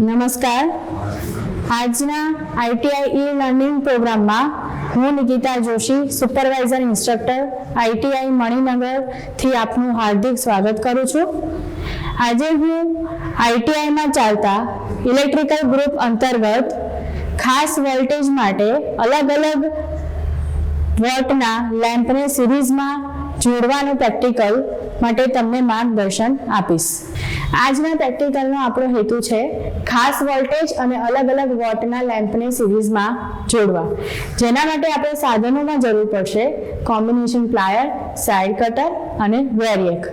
નમસ્કાર. આજના આઈટીઆઈ ઈ લર્નિંગ પ્રોગ્રામમાં હું Nikita Joshi, supervisor instructor ITI મણિનગરથી આપનું હાર્દિક સ્વાગત કરું છું. આજે હું આઈટીઆઈમાં ચાલતા ઇલેક્ટ્રિકલ ગ્રુપ અંતર્ગત ખાસ વોલ્ટેજ માટે અલગ અલગ વોટના લેમ્પને સિરીઝમાં જોડવાનું પ્રેક્ટિકલ માટે તમને માર્ગદર્શન આપીશ. આજના પ્રેક્ટિકલનો આપણો હેતુ છે ખાસ વોલ્ટેજ અને અલગ અલગ વોટના લેમ્પને સિરીઝમાં જોડવા. જેના માટે આપણે સાધનોમાં જરૂર પડશે કોમ્બિનેશન પ્લાયર, સાઇડ કટર અને વેરિયક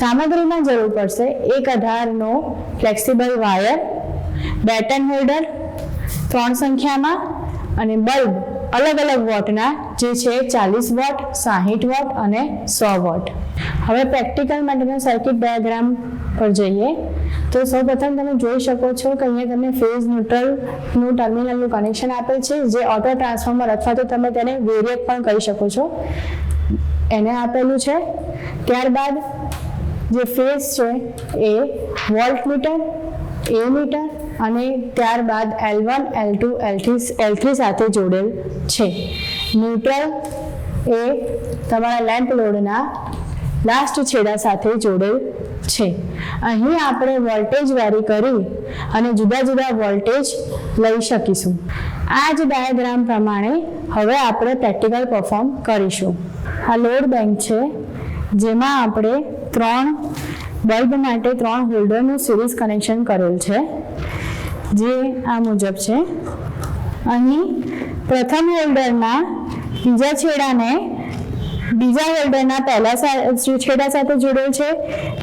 સામગ્રીમાં જરૂર પડશે એક અઢારનો ફ્લેક્સિબલ વાયર, બેટન હોલ્ડર, ત્રણ સંખ્યામાં અને બલ્બ અલગ અલગ વોટના, જે છે ચાલીસ વોટ, સાહીઠ વોટ અને સો વોટ. હવે પ્રેક્ટિકલ માટેના સર્કિટ ડાયાગ્રામ પર જઈએ. તો સૌપ્રથમ તમે જોઈ શકો છો કે અહીંયા તમને ફેઝ ન્યુટ્રલનું ટર્મિનલનું કનેક્શન આપેલ છે, જે ઓટો ટ્રાન્સફોર્મર અથવા તો તમે તેને વેરિયેક પણ કહી શકો છો. એને આપેલું છે. ત્યારબાદ જે ફેઝ છે એ વોલ્ટ મીટર એ મીટર અને ત્યારબાદ L one L two L three L three સાથે જોડેલ છે. ન્યુટ્રલ એ તમારા લેમ્પ લોડના લાસ્ટ છેડા સાથે જોડેલ છે. અહીં આપણે વોલ્ટેજ વેરી કરી અને જુદા જુદા વોલ્ટેજ લઈ શકીશું. આ જ ડાયાગ્રામ પ્રમાણે હવે આપણે પ્રેક્ટિકલ પરફોર્મ કરીશું. આ લોડ બેંક છે, જેમાં આપણે ત્રણ બલ્બ માટે ત્રણ હોલ્ડરનું સિરીઝ કનેક્શન કરેલ છે. જે આ મુજબ છે. અહીં પ્રથમ હોલ્ડરના બીજા છેડાને બીજા હોલ્ડરના પહેલા છેડા સાથે જોડેલ છે.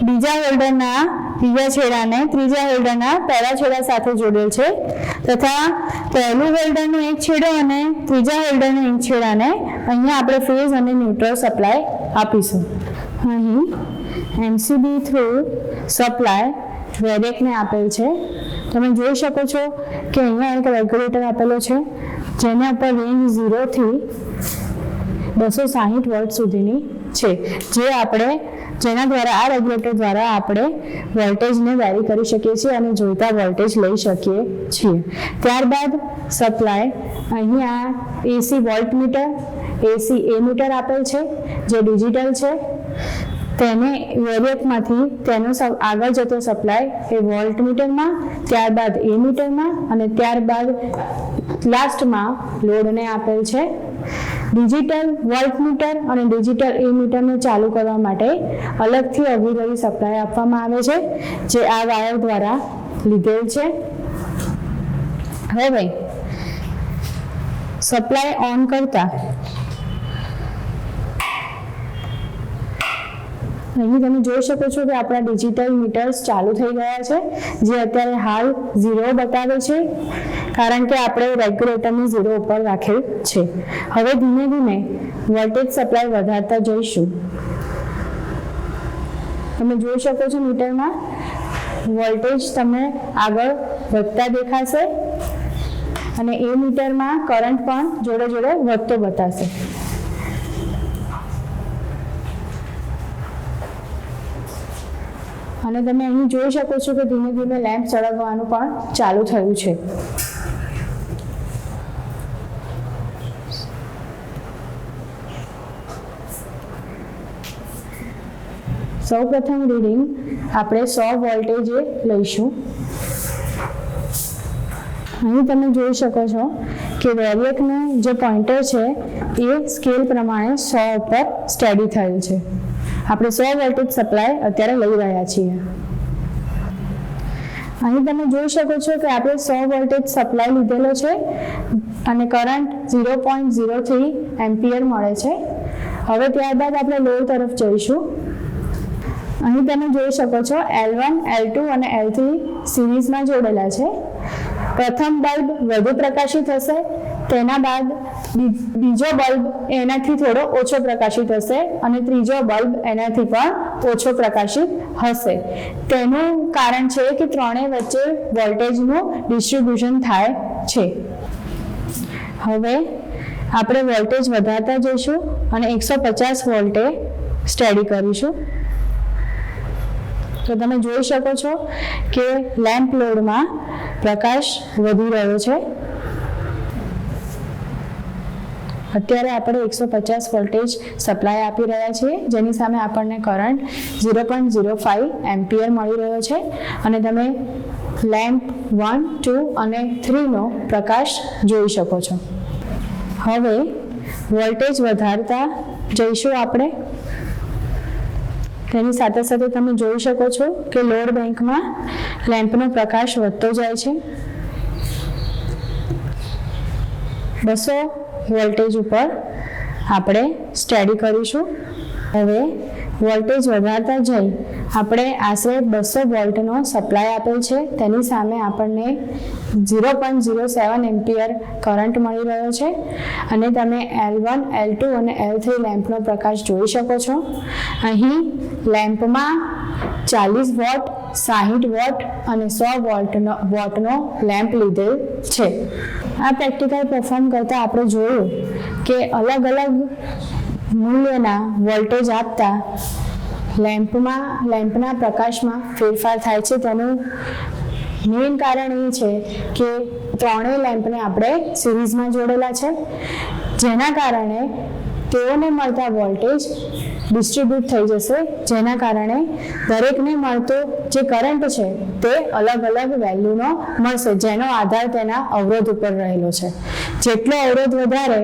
બીજા હોલ્ડરના બીજા છેડાને ત્રીજા હોલ્ડરના પહેલા છેડા સાથે જોડેલ છે. તથા પહેલું હોલ્ડરનો એક છેડો અને ત્રીજા હોલ્ડરનો એક છેડાને અહીંયા આપણે ફેઝ અને ન્યુટ્રલ સપ્લાય આપીશું. અહીં એમસીબી થ્રુ સપ્લાય વેરેકને આપેલ છે. તમે જોઈ શકો છો કે અહીંયા એક રેગ્યુલેટર આપેલો છે, જેના ઉપર રેન્જ ઝીરોથી બસો સાહીઠ વોલ્ટ સુધીની છે. જે આપણે, જેના દ્વારા, આ રેગ્યુલેટર દ્વારા આપણે વોલ્ટેજને વેરી કરી શકીએ છીએ અને જોઈતા વોલ્ટેજ લઈ શકીએ છીએ. ત્યારબાદ સપ્લાય અહીં આ AC voltmeter AC A meter આપેલ છે, જે ડિજિટલ છે. તેને વેરિયકમાંથી તેનો આગળ જતો સપ્લાય એ વોલ્ટ મીટરમાં, ત્યારબાદ એ મીટરમાં અને ત્યારબાદ લાસ્ટમાં લોડને આપેલ છે. ડિજિટલ વોલ્ટ મીટર અને ડિજિટલ એ મીટરને ચાલુ કરવા માટે અલગથી ઓક્ઝિલરી સપ્લાય આપવામાં આવે છે, જે આ વાયર દ્વારા લીધેલ છે. હવે સપ્લાય ઓન કરતા અહીં તમે જોઈ શકો છો કે આપણા ડિજિટલ મીટર્સ ચાલુ થઈ ગયા છે, જે અત્યારે હાલ ઝીરો બતાવે છે, કારણ કે આપણે રેગ્યુલેટરને ઝીરો ઉપર રાખેલ છે. હવે ધીમે ધીમે વોલ્ટેજ સપ્લાય વધારતા જઈશું. તમે જોઈ શકો છો મીટરમાં વોલ્ટેજ તમને આગળ વધતા દેખાશે અને એ મીટરમાં કરંટ પણ જોડે જોડે વધતો બતાવશે અને તમે અહીં જોઈ શકો છો કે ધીમે ધીમે લેમ્પ સળગવાનું પણ ચાલુ થયું છે. સૌ પ્રથમ રીડિંગ આપણે સો વોલ્ટેજે લઈશું. અહીં તમે જોઈ શકો છો કે વેરિયકનું જે પોઇન્ટર છે એ સ્કેલ પ્રમાણે સો ઉપર સ્ટડી થયું છે. આપણે સો વોલ્ટેજ સપ્લાય અત્યારે લઈ રહ્યા છીએ. અહીં તમે જોઈ શકો છો કે આપણે સો વોલ્ટેજ સપ્લાય લીધેલો છે અને current zero point zero three ampere મળે છે. હવે ત્યારબાદ આપણે લોડ તરફ જઈશું. અહીં તમે જોઈ શકો છો એલ વન, એલ ટુ અને એલ થ્રી સિરીઝમાં જોડેલા છે. પ્રથમ બલ્બ વધુ પ્રકાશિત હશે. તેના બાદ બીજો બલ્બ એનાથી થોડો ઓછો પ્રકાશિત હશે અને ત્રીજો બલ્બ એનાથી પણ ઓછો પ્રકાશિત હશે. તેનું કારણ છે કે ત્રણેય વચ્ચે વોલ્ટેજનું ડિસ્ટ્રીબ્યુશન થાય છે. હવે આપણે વોલ્ટેજ વધારતા જઈશું અને એકસો પચાસ વોલ્ટે સ્ટડી કરીશું. તો તમે જોઈ શકો છો કે લેમ્પ લોડમાં પ્રકાશ વધી રહ્યો છે. અત્યારે આપણે એકસો પચાસ વોલ્ટેજ સપ્લાય આપી રહ્યા છીએ. જેની સામે આપણને current zero point zero five ampere મળી રહ્યો છે. અને તમે લેમ્પ વન ટુ અને થ્રીનો પ્રકાશ જોઈ શકો છો. હવે વોલ્ટેજ વધારતા જઈશું આપણે. તેની સાથે સાથે તમે જોઈ શકો છો કે લોડ બેંકમાં લેમ્પનો પ્રકાશ વધતો જાય છે. બસો વોલ્ટેજ ઉપર આપણે સ્ટડી કરીશું. હવે વોલ્ટેજ વધારતા જઈ આપણે આશરે બસો વોલ્ટનો સપ્લાય આપેલ છે. તેની સામે આપણને zero point zero seven ampere current મળી રહ્યો છે. અને તમે એલ વન એલ ટુ અને એલ થ્રી લેમ્પનો પ્રકાશ જોઈ શકો છો. અહીં લેમ્પમાં ચાલીસ વોટ, સાહીઠ વોટ અને સો વોલ્ટનો, વોટનો લેમ્પ લીધેલ છે. આ પ્રેક્ટિકલ પરફોર્મ કરતાં આપણે જોયું કે અલગ અલગ મૂલ્યના વોલ્ટેજ આપતા લેમ્પમાં લેમ્પના પ્રકાશમાં ફેરફાર થાય છે. તેનું મેઇન કારણ એ છે કે ત્રણેય લેમ્પને આપણે સિરીઝમાં જોડેલા છે. જેના કારણે તેઓને મળતા વોલ્ટેજ ડિસ્ટ્રીબ્યુટ થઈ જશે, જેના કારણે દરેકને મળતો જે કરંટ છે, તે અલગ અલગ વેલ્યુનો મળશે, જેનો આધાર તેના અવરોધ ઉપર રહેલો છે. જેટલો અવરોધ વધારે,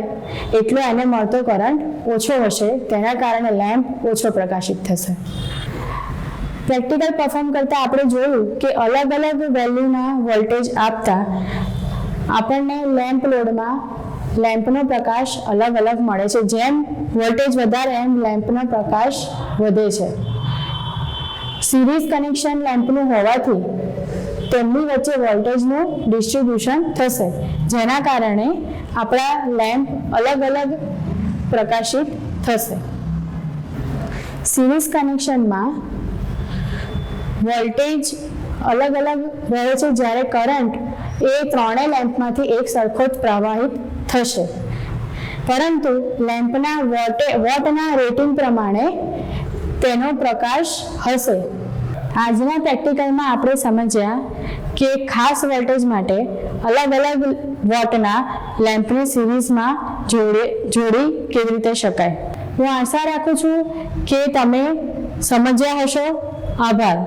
એટલો એને મળતો કરંટ ઓછો હશે, તેના કારણે લેમ્પ ઓછો પ્રકાશિત થશે. પ્રેક્ટિકલ પરફોર્મ કરતાં આપણે જોયું કે અલગ અલગ વેલ્યુના વોલ્ટેજ આપતા આપણને લેમ્પ લોડમાં લેમ્પનો પ્રકાશ અલગ અલગ મળે છે. જેમ વોલ્ટેજ વધારે, એમ લેમ્પનો પ્રકાશ વધે છે. સિરીઝ કનેક્શન લેમ્પનું હોવાથી તેમની વચ્ચે વોલ્ટેજનું ડિસ્ટ્રીબ્યુશન થશે. જેના કારણે આપણા લેમ્પ અલગ અલગ પ્રકાશિત થશે. સિરીઝ કનેક્શનમાં વોલ્ટેજ અલગ અલગ રહે છે. જ્યારે કરંટ એ ત્રણેય લેમ્પમાંથી એક સરખો જ પ્રવાહિત થશે. પરંતુ લેમ્પના વોટે, વોટના રેટિંગ પ્રમાણે તેનો પ્રકાશ હશે. આજના પ્રેક્ટિકલમાં આપણે સમજ્યા કે ખાસ વોલ્ટેજ માટે અલગ અલગ વોટના લેમ્પની સિરીઝમાં જોડે, જોડી કેવી રીતે શકાય. હું આશા રાખું છું કે તમે સમજ્યા હશો. આભાર.